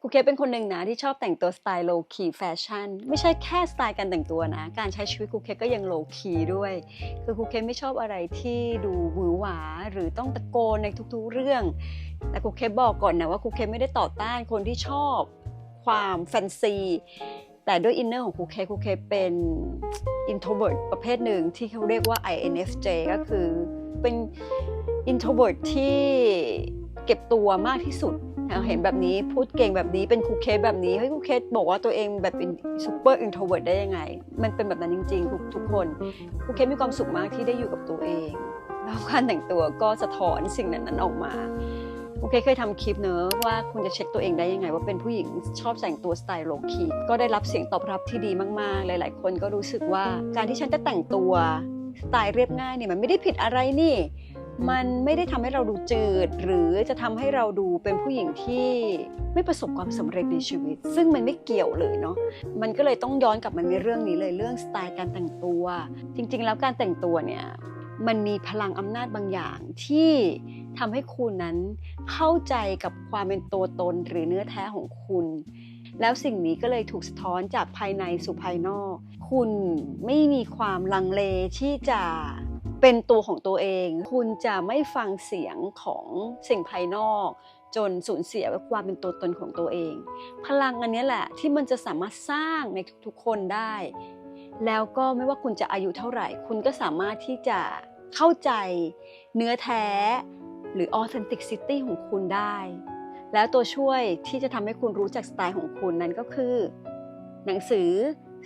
ครูเคเป็นคนหนึ่งนะที่ชอบแต่งตัวสไตล์โลคีแฟชั่นไม่ใช่แค่สไตล์การแต่งตัวนะ การใช้ชีวิตครูเคก็ยังโลคีด้วย คือครูเคไม่ชอบอะไรที่ดูหวือหวาหรือต้องตะโกนในทุกๆเรื่อง แต่ครูเคบอกก่อนนะว่าครูเคไม่ได้ต่อต้านคนที่ชอบความแฟนซีแต่ด้วยอินเนอร์ของครูเคครูเคเป็น introvert ประเภทหนึ่งที่เขาเรียกว่า INFJ ก็คือเป็น introvert ที่เก็บตัวมากที่สุด เราเห็นแบบนี้พูดเก่งแบบนี้เป็นครูเคสแบบนี้เฮ้ยครูเคสบอกว่าตัวเองแบบเป็นซูเปอร์อินโทรเวิร์ดได้ยังไง มันเป็นแบบนั้นจริง ๆ ทุกทุกคนครูเคสมีความสุขมากที่ได้อยู่กับตัวเอง แล้วการแต่งตัวก็สะท้อนสิ่งนั้นนั้นออกมาโอเคเคยทำคลิปเนอะว่าคุณจะเช็คตัวเองได้ยังไง ว่าเป็นผู้หญิงชอบแต่งตัวสไตล์โลคีก็ได้รับเสียงตอบรับที่ดีมากๆ หลาย ๆ คนก็รู้สึกว่าการที่ฉันจะแต่งตัวสไตล์เรียบง่ายเนี่ยมันไม่ได้ผิดอะไรนี่ มันไม่ได้ทำให้เราดูจืด หรือจะทำให้เราดูเป็นผู้หญิงที่ไม่ประสบความสำเร็จในชีวิต ซึ่งมันไม่เกี่ยวเลยเนาะมันก็เลยต้องย้อนกลับมาในเรื่องนี้เลยเรื่องสไตล์การแต่งตัว จริง ๆ แล้วการแต่งตัวเนี่ยมันมีพลังอำนาจบางอย่างที่ทำให้คุณนั้นเข้าใจกับความเป็นตัวตนหรือเนื้อแท้ของคุณ แล้วสิ่งนี้ก็เลยถูกสะท้อนจากภายในสู่ภายนอก คุณไม่มีความลังเลที่จะ เป็นตัวของตัวเอง คุณจะไม่ฟังเสียงของสิ่งภายนอก จนสูญเสียความเป็นตัวตนของตัวเอง พลังอันนี้แหละที่มันจะสามารถสร้างในทุกๆคนได้ แล้วก็ไม่ว่าคุณจะอายุเท่าไหร่ คุณก็สามารถที่จะเข้าใจเนื้อแท้ หรือ authenticity ของคุณได้ แล้วตัวช่วยที่จะทำให้คุณรู้จักสไตล์ของคุณนั้นก็คือ หนังสือ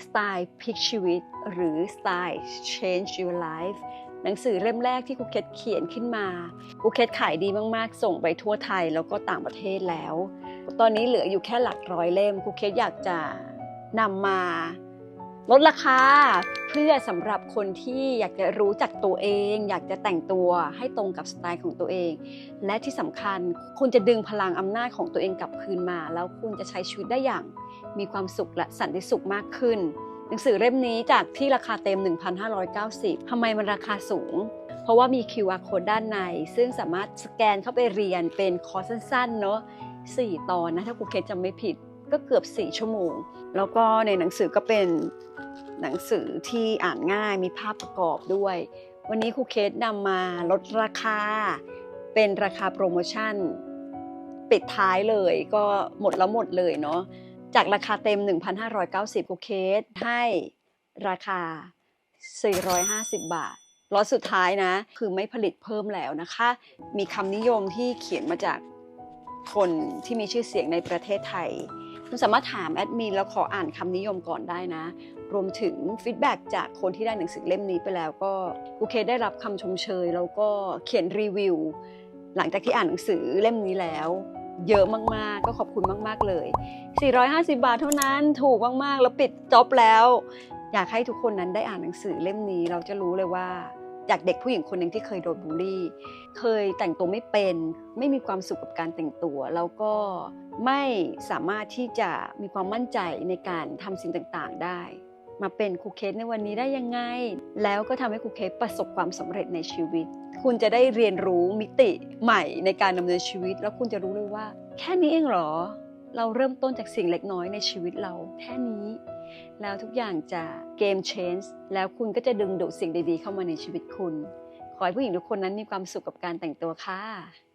สไตล์พลิกชีวิต หรือ Style Change Your Life หนังสือเล่มแรกที่ครูเคสเขียนขึ้นมาครูเคสขายดีมากๆ ส่งไปทั่วไทยแล้วก็ต่างประเทศแล้ว ตอนนี้เหลืออยู่แค่หลักร้อยเล่มครูเคสอยากจะนำมาลดราคาเพื่อสำหรับคนที่อยากจะรู้จักตัวเอง อยากจะแต่งตัวให้ตรงกับสไตล์ของตัวเอง และที่สำคัญคุณจะดึงพลังอำนาจของตัวเองกลับคืนมา แล้วคุณจะใช้ชีวิตได้อย่าง มีความสุขและสันติสุขมากขึ้น หนังสือเล่มนี้จากที่ราคาเต็ม 1,590ทำไมมันราคาสูง เพราะว่ามี QR code ด้านใน ซึ่งสามารถสแกนเข้าไปเรียนเป็นคอร์สสั้นๆเนอะ4 ตอนนะ ถ้าครูเคสจำไม่ผิดก็เกือบ 4 ชั่วโมง แล้วก็ในหนังสือก็เป็นหนังสือที่อ่านง่ายมีภาพประกอบด้วย วันนี้ครูเคสนำมาลดราคา เป็นราคาโปรโมชั่นปิดท้ายเลยก็หมดแล้วหมดเลยเนาะ จากราคาเต็ม 1,590คูเคสให้ราคา 450 บาทล็อตสุดท้ายนะ คือไม่ผลิตเพิ่มแล้วนะคะ มีคำนิยมที่เขียนมาจากคนที่มีชื่อเสียงในประเทศไทย คุณสามารถถามแอดมินแล้วขออ่านคำนิยมก่อนได้นะ รวมถึงฟีดแบ็กจากคนที่ได้หนังสือเล่มนี้ไปแล้วก็คูเคสได้รับคำชมเชย แล้วก็เขียนรีวิว หลังจากที่อ่านหนังสือเล่มนี้แล้ว เยอะมากๆ ก็ขอบคุณมาก ๆ เลย 450 บาทเท่านั้นถูกมาก ๆ แล้วปิดจ็อบแล้ว อยากให้ทุกคนนั้นได้อ่านหนังสือเล่มนี้เราจะรู้เลยว่าจากเด็กผู้หญิงคนหนึ่งที่เคยโดนบูลลี่ เคยแต่งตัวไม่เป็น ไม่มีความสุขกับการแต่งตัว แล้วก็ไม่สามารถที่จะมีความมั่นใจในการทำสิ่งต่าง ๆ ได้ มาเป็นครูเคสในวันนี้ได้ยังไง แล้วก็ทำให้ครูเคสประสบความสำเร็จในชีวิต คุณจะได้เรียนรู้มิติใหม่ในการดำเนินชีวิต แล้วคุณจะรู้เลยว่า แค่นี้เองเหรอ เราเริ่มต้นจากสิ่งเล็กน้อยในชีวิตเราแค่นี้ แล้วทุกอย่างจะเกม change แล้วคุณก็จะดึงดูดสิ่งดีๆ เข้ามาในชีวิตคุณ ขอให้ผู้หญิงทุกคนนั้นมีความสุขกับการแต่งตัวค่ะ